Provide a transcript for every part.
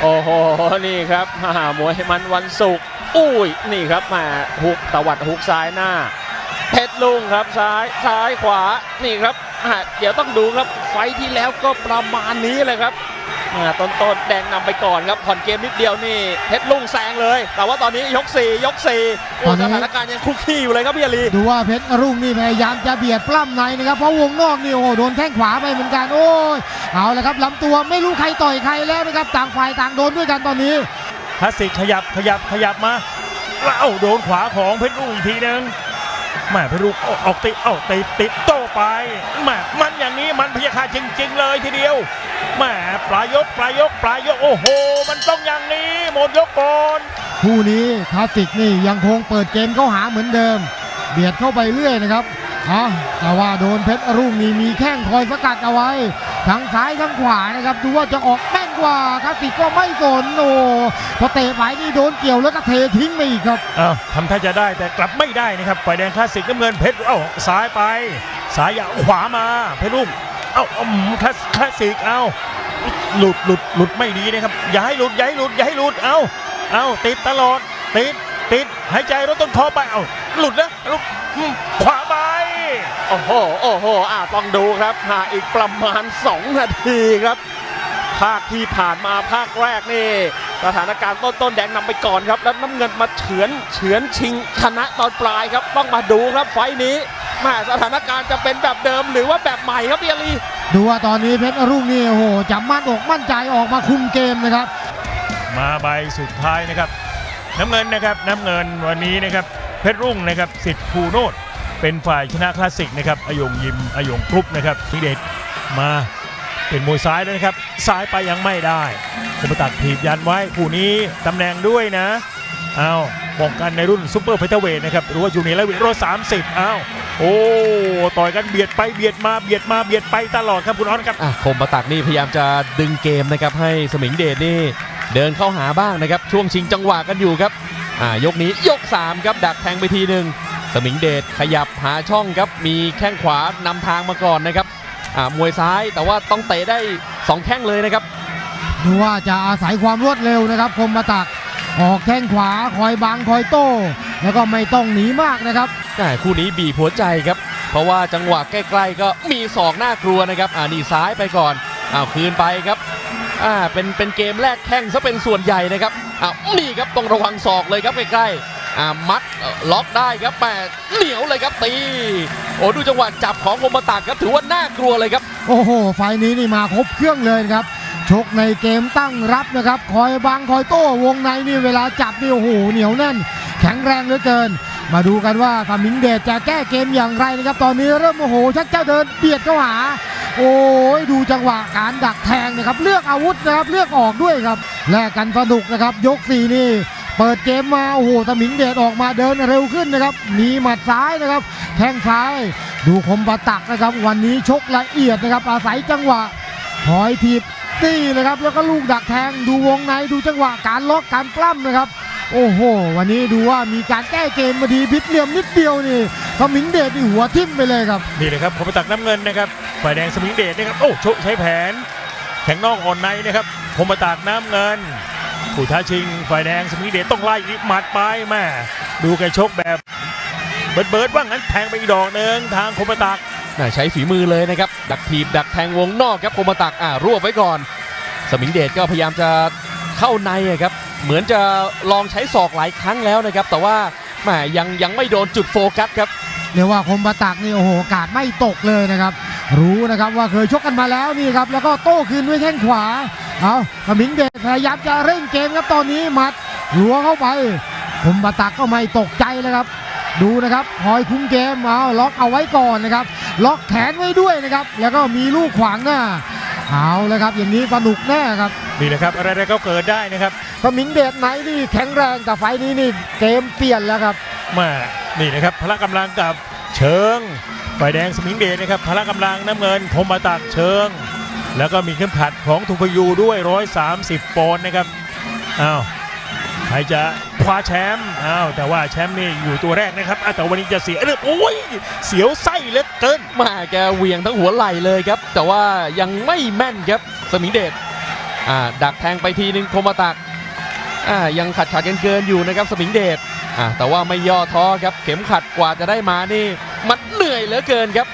โอ้โห นี่ครับฮ่ามวยมันวันศุกร์อุ้ย นี่ครับมาฮุกตวัดฮุกซ้ายหน้า เพชรลุงครับซ้ายซ้ายขวา นี่ครับ เดี๋ยวต้องดูครับไฟที่แล้วก็ประมาณนี้เลยครับ ต้นต้นๆแดงนำไปก่อนครับผ่อนเกมนิดเดียวนี่เพชรลุงแซงเลย แต่ว่าตอนนี้ยก 4 ยก4โอ้ตอนนี้สถานการณ์ยังคุกคีอยู่เลยครับพี่อาลีดูว่าเพชรรุ่งนี่พยายามจะเบียดปล้ำในนะครับเพราะวงนอกนี่โอ้โหโดนแข้งขวาไปเหมือนกันโอ้ยเอาละครับลำตัวไม่รู้ใครต่อยใครแล้วนะครับต่างฝ่ายต่างโดนด้วยกันตอนนี้คลาสสิกขยับขยับขยับมาแล้วเอ้าโดนขวาของเพชรรุ่งอีกทีหนึง แม่เพชรรุ่งออกออกติดเอ้าติดติดโต้ไปแม่มันอย่างนี้มันพยาคาจริง ๆ เลยทีเดียวแม่ปลายยกปลายยกปลายยกโอ้โห มันต้องอย่างนี้หมดยกก่อนคู่นี้คลาสสิกนี่ยังคงเปิดเกมเข้าหาเหมือนเดิม เบียดเข้าไปเรื่อยนะครับอะแต่ว่าโดนเพชรรุ่งนี่มีแข้งคอยสกัดเอาไว้ ทั้งซ้ายทั้งขวานะครับดูว่าจะออกแกว่าคลาสสิกก็ไม่สนโอ้พอเตะไปนี่โดนเกี่ยวแล้วก็เททิ้งไปอีกครับเอ้าทำท่าจะได้แต่กลับไม่ได้นะครับฝ่ายแดงคลาสสิกน้ำเงินเพชรเอ้าซ้ายไปซ้ายอย่าขวามาเพชรรุ่งเอ้าอืมคลาสคลาสสิกเอ้าหลุดหลุดหลุดไม่ดีนะครับ อย่าให้หลุดอย่าให้หลุดอย่าให้หลุดเอ้าเอ้าติดตลอดติดติดหายใจรถต้นคอไปเอ้าหลุดนะหลุดอืมขวาไป โอ้โห โอ้โหอ่าต้องดูครับหาอีกประมาณ 2 นาทีครับ ภาคที่ผ่านมาภาคแรกนี่สถานการณ์ต้นๆแดงนำไปก่อนครับ แล้วน้ำเงินมาเฉือนเฉือนชิงชนะตอนปลายครับ ต้องมาดูครับไฟท์นี้แม่สถานการณ์จะเป็นแบบเดิมหรือว่าแบบใหม่ครับพี่อาลีดูว่าตอนนี้เพชรรุ่งนี่โอ้โหจะมั่นอกมั่นใจออกมาคุมเกมนะครับ มาใบสุดท้ายนะครับ น้ำเงินนะครับน้ำเงินวันนี้นะครับเพชรรุ่งนะครับสิทธิ์ภูโนดเป็นฝ่ายชนะคลาสสิกนะครับอายงยิมอายงกรุ๊ปนะครับทีเด็ดมา เป็นมวยซ้ายแล้วนะครับ ซ้ายไปยังไม่ได้คมตักถีบยันไว้คู่นี้ตำแหน่งด้วยนะเอาป้องกันในรุ่นซูเปอร์ไฟเตอร์เวทนะครับหรือว่าจูเนียร์และเวทร้อยสามสิบเอาโอ้ต่อยกันเบียดไปเบียดมาเบียดมาเบียดไปตลอดครับคุณออสครับคมประตักนี่พยายามจะดึงเกมนะครับให้สมิงเดชนี่เดินเข้าหาบ้างนะครับช่วงชิงจังหวะกันอยู่ครับอ่ายกนี้ยก 3 ครับดักแทงไปทีหนึ่งสมิงเดชขยับหาช่องครับมีแข้งขวานำทางมาก่อนนะครับ อ่ามวยซ้ายแต่ว่าต้องเตะได้ 2 แข้งเลยนะครับ ดูว่าจะอาศัยความรวดเร็วนะครับคมมาตักออกแข้งขวาคอยบังคอยโต้ แล้วก็ไม่ต้องหนีมากนะครับอ่าคู่นี้บีบหัวใจครับ เพราะว่าจังหวะใกล้ๆก็มีศอกน่ากลัวนะครับอ่านี่ซ้ายไปก่อนอ้าวคืนไปครับอ่าเป็นเป็นเกมแรกแข้งซะเป็นส่วนใหญ่นะครับอ้าวนี่ครับต้องระวังศอกเลยครับใกล้ๆอ่ามัดเอ่อล็อกได้ครับแปดเหนียวเลยครับตี โอ้ดูจังหวะจับของคมมาตักครับถือว่าน่ากลัวเลยครับ โอ้โห ไฟนี้นี่มาครบเครื่องเลยครับ ชกในเกมตั้งรับนะครับ คอยบังคอยโต้วงในนี่เวลาจับนี่โอ้โหเหนียวแน่น แข็งแรงเหลือเกิน มาดูกันว่าคามิงเดชจะแก้เกมอย่างไรนะครับ ตอนนี้เริ่มโอ้โห ชักเจ้าเดินเบียดเข้าหา โอ้ยดูจังหวะการดักแทงนะครับ เลือกอาวุธนะครับ เลือกออกด้วยครับ แลกกันสนุกนะครับ ยกสี่นี่ เปิดเกมมาโอ้โหตะหมิงเดชออกมาเดินเร็วขึ้นนะครับ มีหมัดซ้ายนะครับ แข้งซ้าย ดูคมปะตักนะครับ วันนี้ชกละเอียดนะครับ อาศัยจังหวะคอยถีบตีนะครับ แล้วก็ลูกดักแทงดูวงในดูจังหวะการล็อกการปล้ำนะครับ โอ้โห วันนี้ดูว่ามีการแก้เกมมาดีพลิกเหลี่ยมนิดเดียวนี่ตะหมิงเดชนี่หัวทิ่มไปเลยครับนี่เลยครับคมตักน้ำเงินนะครับฝ่ายแดงสมิงเดชนะครับโอ้โชใช้แผนแข็งนอกอ่อนในนะครับคมตักน้ำเงิน ผู้ท้าชิงฝ่ายแดงสมิงเดชต้องไล่อีกหมัดไปแม่ดูแกชกแบบเบิร์ดเบิร์ดว่างั้นแทงไปอีกดอกหนึ่งทางคมตักน่าใช้ฝีมือเลยนะครับ ดักถีบดักแทงวงนอกครับคมมาตักอ่ารวบไว้ก่อน สมิงเดชก็พยายามจะเข้าในอะครับ เหมือนจะลองใช้ศอกหลายครั้งแล้วนะครับ แต่ว่าแหมยังยังไม่โดนจุดโฟกัสครับเรียกว่าคมปะตักนี่โอ้โหกาดไม่ตกเลยนะครับ รู้นะครับว่าเคยชกกันมาแล้วนี่ครับแล้วก็โต้คืนด้วยแข้งขวา เอากระมิงเดชพยายามจะเร่งเกมครับตอนนี้หมัดหัวเข้าไปคมปะตักก็ไม่ตกใจเลยครับ ดูนะครับคอยคุ้มเกมเอาล็อกเอาไว้ก่อนนะครับ ล็อกแขนไว้ด้วยนะครับ แล้วก็มีลูกขวางหน้าเอาเลยครับอย่างนี้สนุกแน่ครับนี่นะครับอะไรๆก็เกิดได้นะครับกระมิงเดชไหนนี่แข็งแรงแต่ไฟล์นี้นี่เกมเปลี่ยนแล้วครับมานี่นะครับพละกำลังกับเชิงฝ่ายแดงสมิงเดชนะครับพละกำลังน้ำเงินคมมาตักเชิง แล้วก็มีเข้มขัดของทุพยูด้วย 130 ปอนด์นะครับอ้าวใครจะคว้าแชมป์อ้าวแต่ว่าแชมป์นี่อยู่ตัวแรกนะครับแต่วันนี้จะเสียเรื่องโอ้ยเสียวไส้เหลือเกินมาแกเหวียงทั้งหัวไหล่เลยครับ แต่ว่ายังไม่แม่นครับสมิงเดชอ่าดักแทงไปทีนึงคมตักอ่ายังขัดขัดกันเกินอยู่นะครับสมิงเดชอ่าแต่ว่าไม่ย่อท้อครับเข็มขัดกว่าจะได้มานี่มันเหนื่อยเหลือเกินครับ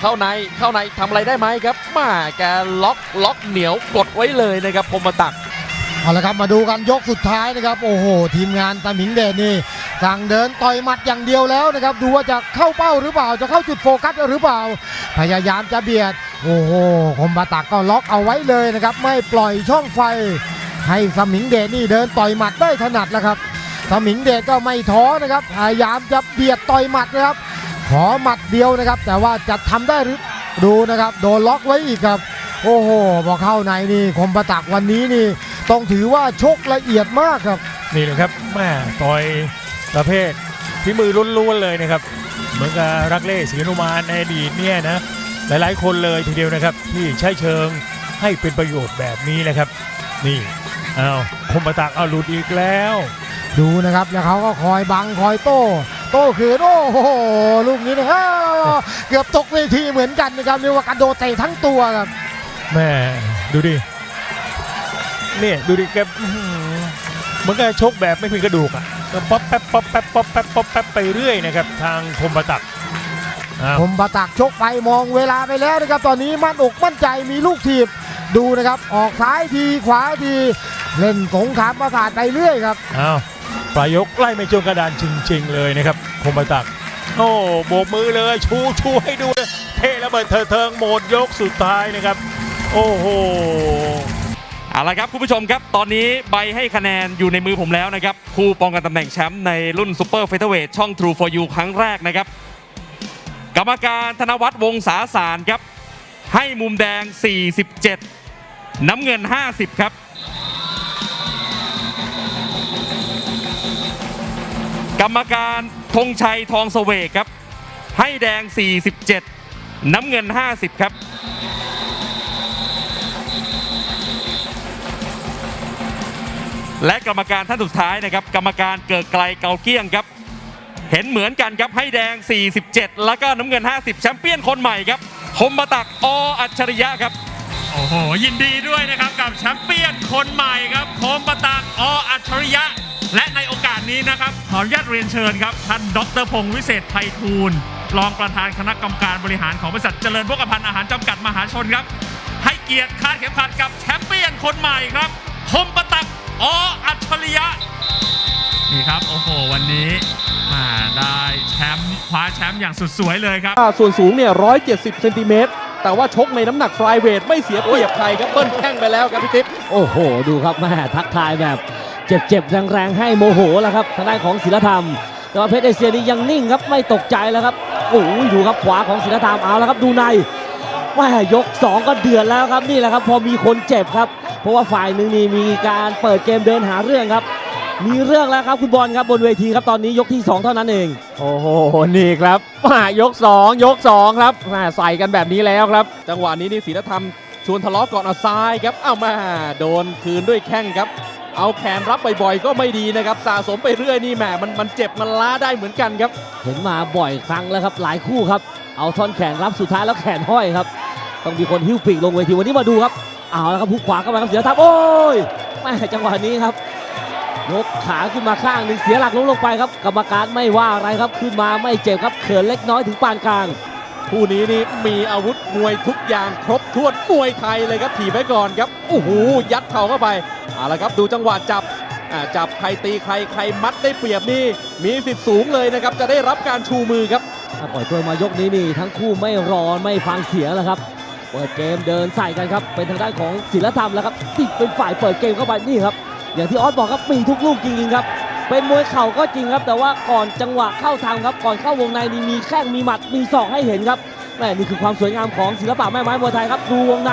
เข้าในเข้าในทำอะไรได้ไหมครับมาแกล็อกล็อกเหนียวกดไว้เลยนะครับคมตักเอาละครับมาดูกันยกสุดท้ายนะครับ โอ้โห ทีมงานตามิงเดชนี่สั่งเดินต่อยหมัดอย่างเดียวแล้วนะครับ ดูว่าจะเข้าเป้าหรือเปล่าจะเข้าจุดโฟกัสหรือเปล่า พยายามจะเบียด โอ้โหคมบาตักก็ล็อกเอาไว้เลยนะครับ ไม่ปล่อยช่องไฟ ให้สมิงเดชนี่เดินต่อยหมัดได้ถนัดแล้วครับสมิงเดชก็ไม่ท้อนะครับพยายามจะเบียดต่อยหมัดนะครับ ขอหมัดเดียวนะครับ แต่ว่าจะทำได้หรือดูนะครับ โดนล็อกไว้อีกครับ โอ้โหพอเข้าในนี่คมประตักวันนี้นี่ ต้องถือว่าชกละเอียดมากครับ นี่แหละครับแม่ต่อยประเภทฝีมือล้วนๆเลยนะครับ เหมือนกับรักเล่ศรีนุมานในอดีตเนี่ยนะหลายๆ คนเลยทีเดียวนะครับ ที่ใช้เชิงให้เป็นประโยชน์แบบนี้นะครับ นี่เอาวคมประตักเอาหลุดอีกแล้ว ดูนะครับแล้วเขาก็คอยบังคอยโต้ โต้คืนโอ้โหลูกนี้นะครับเกือบตกเวทีเหมือนกันนะครับเรียกว่ากระโดดเตะทั้งตัวครับแม่ดูดิเนี่ยดูดิแกอื้อหือเหมือนกับชกแบบไม่มีกระดูกอะก็ป๊อปแป๊บป๊อปแป๊บป๊อปแป๊บป๊อปแป๊บไปเรื่อยนะครับทางคมประตักอ้าวคมประตักชกไปมองเวลาไปแล้วนะครับ ตอนนี้มั่นอกมั่นใจมีลูกถีบดูนะครับ ออกซ้ายทีขวาทีเล่นสงขามประสาทไปเรื่อยครับอ้าว ปลายยกไล่ไม่จนกระดานจริง ๆ เลยนะครับคมประตัก โอ้โบกมือเลยชูชูให้ดูเลยเทระเบิดเถิดเทิงหมดยกสุดท้ายนะครับ โอ้โหเอาละครับคุณผู้ชมครับ ตอนนี้ใบให้คะแนนอยู่ในมือผมแล้วนะครับคู่ป้องกันตำแหน่งแชมป์ในรุ่นซูเปอร์เฟเธอร์เวทช่อง True for You ครั้งแรกนะครับ กรรมการธนวัฒน์วงศาสารครับ ให้มุมแดง 47 น้ำเงิน 50 ครับ กรรมการธงชัยทองเสวกครับ ให้แดง 47 น้ำเงิน 50 ครับ และกรรมการท่านสุดท้ายนะครับ กรรมการเกิดไกลเกาเกี้ยงครับ เห็นเหมือนกันครับให้แดง 47 แล้วก็น้ำเงิน 50 แชมเปี้ยนคนใหม่ครับคมมาตักออัจฉริยะครับโอ้โหยินดีด้วยนะครับกับแชมเปี้ยนคนใหม่ครับโคมปะตักออัจฉริยะ และในโอกาสนี้นะครับ ขออนุญาตเรียนเชิญครับท่านดรพงศ์วิเศษไพฑูรย์รองประธานคณะกรรมการบริหารของบริษัทเจริญพกพันธ์อาหารจำกัดมหาชนครับ ให้เกียรติคาดเข็มขัดกับแชมเปี้ยนคนใหม่ครับ คมปะตักออัจฉริยะ นี่ครับ โอ้โห วันนี้มาได้แชมป์คว้าแชมป์อย่างสุดสวยเลยครับ ส่วนสูงเนี่ย 170 เซนติเมตร แต่ว่าชกในน้ำหนักฟลายเวทไม่เสียเปรียบใครครับเบิ้ลแข้งไปแล้วครับพี่ติ๊บโอ้โห ดูครับแม่ทักทายแบบ เจ็บๆแรงๆให้โมโหแล้วครับทางด้านของศิลธรรม แต่ว่าเพชรเอเชียนี่ยังนิ่งครับไม่ตกใจแล้วครับโอ้ยดูครับขวาของศิลธรรมเอาแล้วครับดูในแม่ยก 2 ก็เดือดแล้วครับนี่แหละครับ พอมีคนเจ็บครับ เพราะว่าฝ่ายหนึ่งนี่มีการเปิดเกมเดินหาเรื่องครับ มีเรื่องแล้วครับคุณบอลครับบนเวทีครับตอนนี้ยกที่ 2 เท่านั้นเอง โอ้โหนี่ครับมายก 2 ยก 2 ครับใส่กันแบบนี้แล้วครับ จังหวะนี้นี่ศิลธรรมชวนทะเลาะก่อนเอาซ้ายครับ เอามาโดนคืนด้วยแข้งครับ เอาแขนรับบ่อยๆก็ไม่ดีนะครับสะสมไปเรื่อยนี่แหมมันมันเจ็บมันล้าได้เหมือนกันครับ เห็นมาบ่อยครั้งแล้วครับหลายคู่ครับ เอาท่อนแขนรับสุดท้ายแล้วแขนห้อยครับ ต้องมีคนหิ้วปีกลงเวทีวันนี้มาดูครับเอาแล้วครับผู้ขวาเข้ามาครับเสียทับโอ้ยแม่จังหวะนี้ครับยกขาขึ้นมาข้างหนึ่งเสียหลักล้มลงไปครับ กรรมการไม่ว่าอะไรครับขึ้นมาไม่เจ็บครับเขินเล็กน้อยถึงปานกลาง คู่นี้นี่มีอาวุธมวยทุกอย่างครบถ้วนมวยไทยเลยครับถีบไว้ก่อนครับโอ้โหยัดเข่าเข้าไปเอาละครับดูจังหวะจับจับใครตีใครใครมัดได้เปรียบนี่มีสิทธิ์สูงเลยนะครับ จะได้รับการชูมือครับถ้าปล่อยตัวมายกนี้นี่ทั้งคู่ไม่รอไม่ฟังเสียงแล้วครับเปิดเกมเดินใส่กันครับเป็นทางด้านของศิลธรรมแล้วครับที่เป็นฝ่ายเปิดเกมเข้าไปนี่ครับอย่างที่ออสบอกครับมีทุกลูกจริงๆครับ เป็นมวยเข่าก็จริงครับ แต่ว่าก่อนจังหวะเข้าทางครับ ก่อนเข้าวงในนี่มีแข้งมีหมัดมีศอกให้เห็นครับแม่นี่คือความสวยงามของศิลปะแม่ไม้มวยไทยครับดูวงใน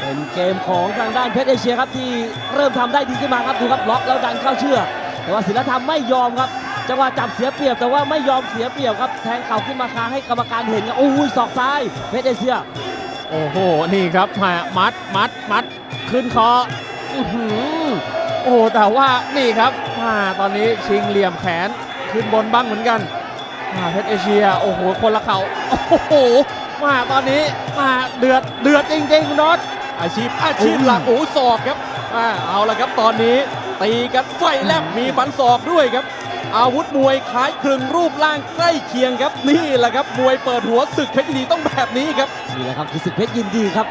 เป็นเกมของทางด้านเพชรเอเชียครับที่เริ่มทำได้ดีขึ้นมาครับดูครับล็อกแล้วดันเข้าเชื่อแต่ว่าศิลธรรมไม่ยอมครับจังหวะจับเสียเปรียบแต่ว่าไม่ยอมเสียเปรียบครับแทงเข่าขึ้นมาค้างให้กรรมการเห็นครับโอ้ยศอกซ้ายเพชรเอเชียโอ้โหนี่ครับมามัดมัดมัดขึ้นคออื้อหือโอ้โหแต่ว่านี่ครับ มาตอนนี้ชิงเหลี่ยมแขนขึ้นบนบ้างเหมือนกันมาเพชรเอเชียโอ้โหคนละเขาโอ้โหมาตอนนี้มาเดือดเดือดจริงๆคุณน็อตอาชีพอาชีพหลักโอ้โหศอกครับอ่าเอาละครับตอนนี้ตีกันไฟแลบมีฟันศอกด้วยครับ อาวุธมวยคล้ายคลึงรูปร่างใกล้เคียงครับนี่แหละครับมวยเปิดหัวศึกเพชรยินดีต้องแบบนี้ครับนี่แหละครับคือศึกเพชรยินดีครับ